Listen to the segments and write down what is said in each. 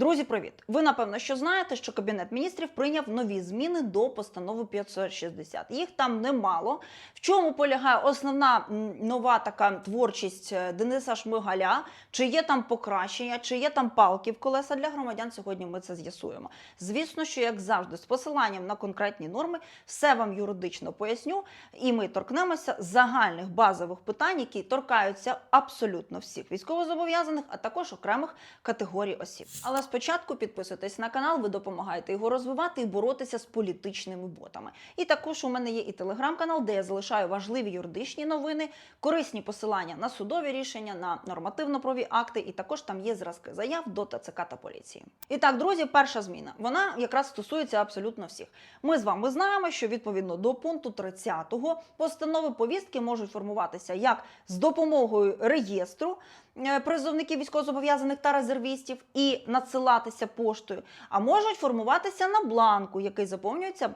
Друзі, привіт! Ви напевно що знаєте, що кабінет міністрів прийняв нові зміни до постанови 560. Їх там немало. В чому полягає основна нова така творчість е, Дениса Шмигаля? Чи є там покращення, чи є там палки в колеса для громадян? Сьогодні ми це з'ясуємо. Звісно, що як завжди, з посиланням на конкретні норми, все вам юридично поясню, і ми торкнемося загальних базових питань, які торкаються абсолютно всіх військовозобов'язаних, а також окремих категорій осіб. Але спочатку підписуйтесь на канал, ви допомагаєте його розвивати і боротися з політичними ботами. І також у мене є і телеграм-канал, де я залишаю важливі юридичні новини, корисні посилання на судові рішення, на нормативно-праві акти, і також там є зразки заяв до ТЦК та поліції. І так, друзі, перша зміна. Вона якраз стосується абсолютно всіх. Ми з вами знаємо, що відповідно до пункту 30 постанови повістки можуть формуватися як з допомогою реєстру призовників військовозобов'язаних та резервістів і надсилатися поштою, а можуть формуватися на бланку, який заповнюється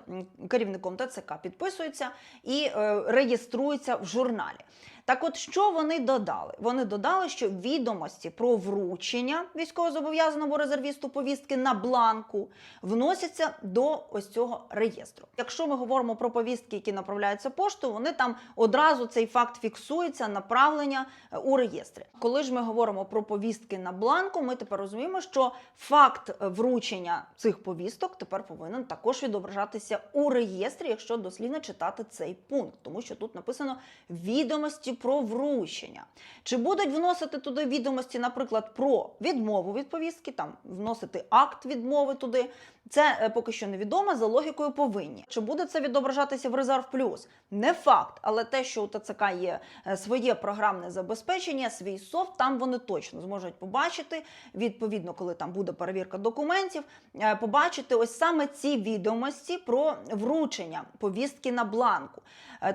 керівником ТЦК, підписується і е, реєструється в журналі. Так от, що вони додали? Вони додали, що відомості про вручення військовозобов'язаному резервісту повістки на бланку вносяться до ось цього реєстру. Якщо ми говоримо про повістки, які направляються поштою, вони там одразу цей факт фіксується, направлення е, у реєстрі. Коли ж ми говоримо про повістки на бланку, ми тепер розуміємо, що факт е, вручення цих повісток тепер повинен також відображатися у реєстрі, якщо дослідно читати цей пункт, тому що тут написано відомості про вручення. Чи будуть вносити туди відомості, наприклад, про відмову від повістки, там вносити акт відмови туди? Це е, поки що невідомо, за логікою повинні. Чи буде це відображатися в резерв плюс? Не факт, але те, що у ТЦК є е, своє програмне забезпечення, свій софт, там вони точно зможуть побачити. Відповідно, коли там буде перевірка документів, е, побачити ось саме ці відомості про вручення повістки на бланку.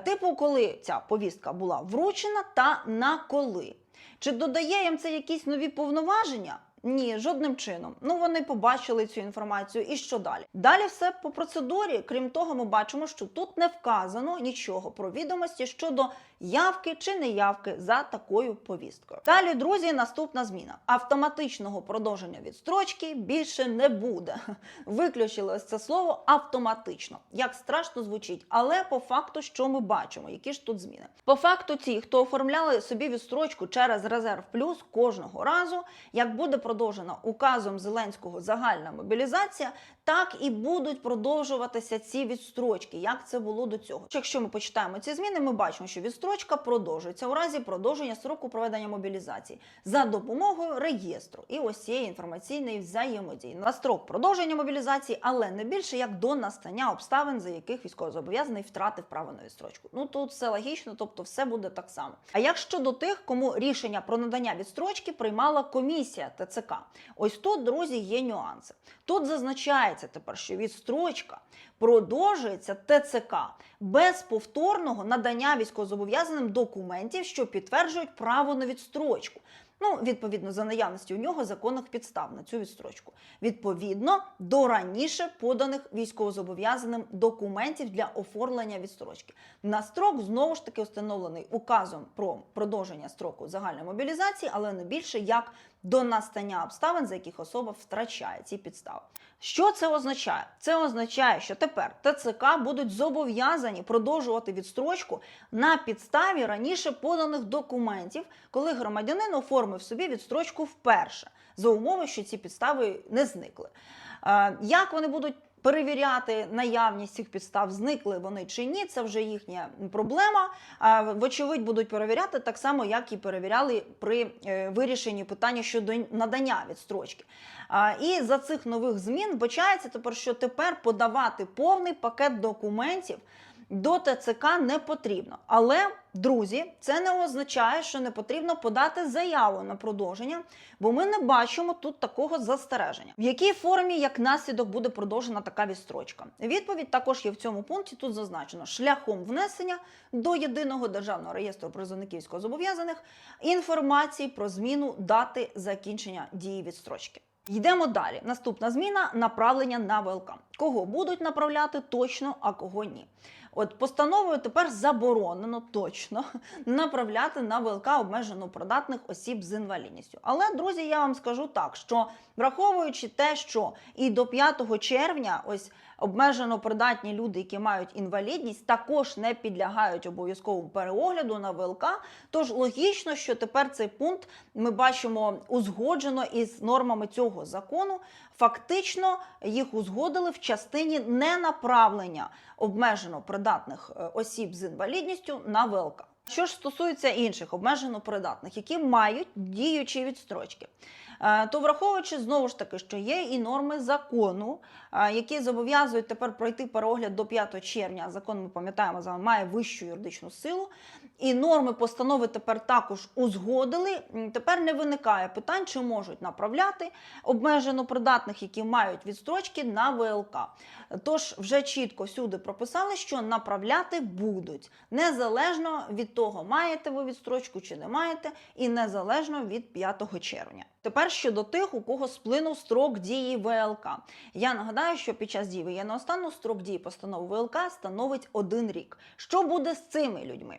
Типу, коли ця повістка була вручена та на коли. Чи додає їм це якісь нові повноваження? Ні, жодним чином. Ну вони побачили цю інформацію. І що далі? Далі все по процедурі. Крім того, ми бачимо, що тут не вказано нічого про відомості щодо явки чи неявки за такою повісткою. Далі, друзі, наступна зміна: автоматичного продовження відстрочки більше не буде. Виключили ось це слово автоматично. Як страшно звучить, але по факту, що ми бачимо, які ж тут зміни? По факту, ті, хто оформляли собі відстрочку через резерв плюс кожного разу, як буде продовжена указом Зеленського загальна мобілізація, так і будуть продовжуватися ці відстрочки, як це було до цього. Якщо ми почитаємо ці зміни, ми бачимо, що відстрочка продовжується у разі продовження строку проведення мобілізації за допомогою реєстру і ось цієї інформаційної взаємодії на строк продовження мобілізації, але не більше як до настання обставин, за яких військовозобов'язаний втратив право на відстрочку. Ну тут все логічно, тобто все буде так само. А як щодо тих, кому рішення про надання відстрочки приймала комісія ТЦК? Ось тут, друзі, є нюанси. Тут зазначається тепер, що відстрочка продовжується ТЦК без повторного надання військовозобов'язаним документів, що підтверджують право на відстрочку. Ну, відповідно, за наявності у нього законних підстав на цю відстрочку. Відповідно до раніше поданих військовозобов'язаним документів для оформлення відстрочки. На строк знову ж таки встановлений указом про продовження строку загальної мобілізації, але не більше як до настання обставин, за яких особа втрачає ці підстави. Що це означає? Це означає, що тепер ТЦК будуть зобов'язані продовжувати відстрочку на підставі раніше поданих документів, коли громадянин оформив собі відстрочку вперше, за умови, що ці підстави не зникли. Е, Як вони будуть перевіряти наявність цих підстав, зникли вони чи ні, це вже їхня проблема. Вочевидь, будуть перевіряти так само, як і перевіряли при е, вирішенні питання щодо надання відстрочки. І за цих нових змін вбачається тепер, що тепер подавати повний пакет документів. До ТЦК не потрібно. Але, друзі, це не означає, що не потрібно подати заяву на продовження, бо ми не бачимо тут такого застереження. В якій формі, як наслідок, буде продовжена така відстрочка? Відповідь також є в цьому пункті. Тут зазначено шляхом внесення до єдиного державного реєстру призовників військовозобов'язаних інформації про зміну дати закінчення дії відстрочки. Йдемо далі. Наступна зміна направлення на ВЛК. Кого будуть направляти точно, а кого ні. От постановою тепер заборонено точно направляти на ВЛК обмежено придатних осіб з інвалідністю. Але друзі, я вам скажу так, що враховуючи те, що і до 5 червня ось обмежено придатні люди, які мають інвалідність, також не підлягають обов'язковому переогляду на ВЛК. Тож логічно, що тепер цей пункт ми бачимо узгоджено із нормами цього закону. Фактично їх узгодили в частині ненаправлення обмежено придатних е, осіб з інвалідністю на ВЛК. Що ж стосується інших обмежено придатних, які мають діючі відстрочки, е, то враховуючи знову ж таки, що є і норми закону, які зобов'язують тепер пройти переогляд до 5 червня. Закон ми пам'ятаємо, з вами має вищу юридичну силу. І норми постанови тепер також узгодили. Тепер не виникає питань, чи можуть направляти обмежено придатних, які мають відстрочки на ВЛК. Тож вже чітко всюди прописали, що направляти будуть незалежно від того, маєте ви відстрочку чи не маєте, і незалежно від 5 червня. Тепер щодо тих, у кого сплинув строк дії ВЛК. Я нагадаю, що під час дії воєнного строк дії постанови ВЛК становить один рік. Що буде з цими людьми?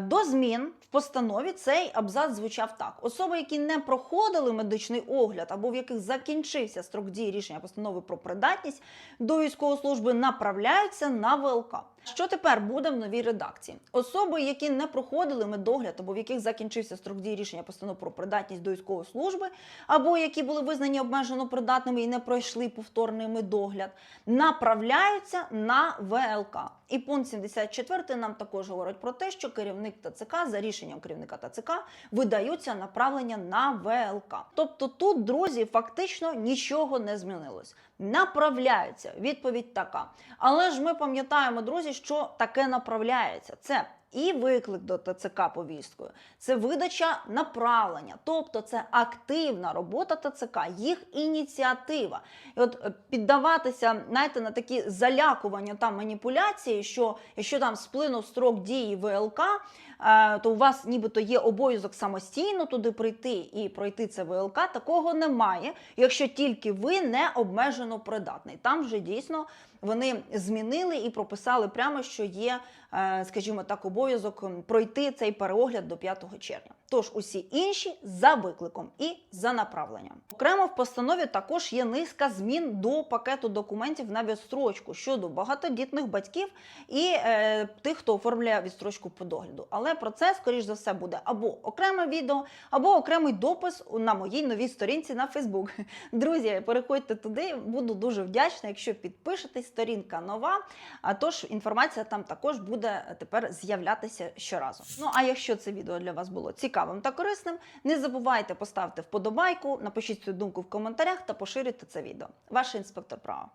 До змін в постанові цей абзац звучав так: особи, які не проходили медичний огляд або в яких закінчився строк дії рішення постанови про придатність до військової служби, направляються на ВЛК. Що тепер буде в новій редакції? Особи, які не проходили медогляд або в яких закінчився строк дії рішення постанови про придатність до військової служби, або які були визнані обмежено придатними і не пройшли повторний медогляд, направляються на ВЛК. І пункт 74 нам також говорить про те, що керівник ТЦК за рішенням керівника ТЦК видаються направлення на ВЛК. Тобто тут, друзі, фактично нічого не змінилось. Направляються. Відповідь така. Але ж ми пам'ятаємо, друзі, що таке направляється. Це і виклик до ТЦК повісткою, це видача направлення, тобто це активна робота ТЦК, їх ініціатива. І от е, піддаватися, знаєте, на такі залякування та маніпуляції, що якщо там сплинув строк дії ВЛК, е, то у вас нібито є обов'язок самостійно туди прийти і пройти це ВЛК. Такого немає, якщо тільки ви не обмежено придатний. Там вже дійсно вони змінили і прописали прямо, що є, е, скажімо так, обов'язок м, пройти цей переогляд до 5 червня. Тож усі інші за викликом і за направленням. Окремо в постанові також є низка змін до пакету документів на відстрочку щодо багатодітних батьків і е, тих, хто оформляє відстрочку по догляду. Але про це, скоріш за все, буде або окреме відео, або окремий допис на моїй новій сторінці на Фейсбук. Друзі, переходьте туди, буду дуже вдячна, якщо підпишетесь. Сторінка нова. А тож інформація там також буде тепер з'являтися щоразу. Ну а якщо це відео для вас було цікавим та корисним, не забувайте поставити вподобайку, напишіть свою думку в коментарях та поширюйте це відео. Ваш інспектор права.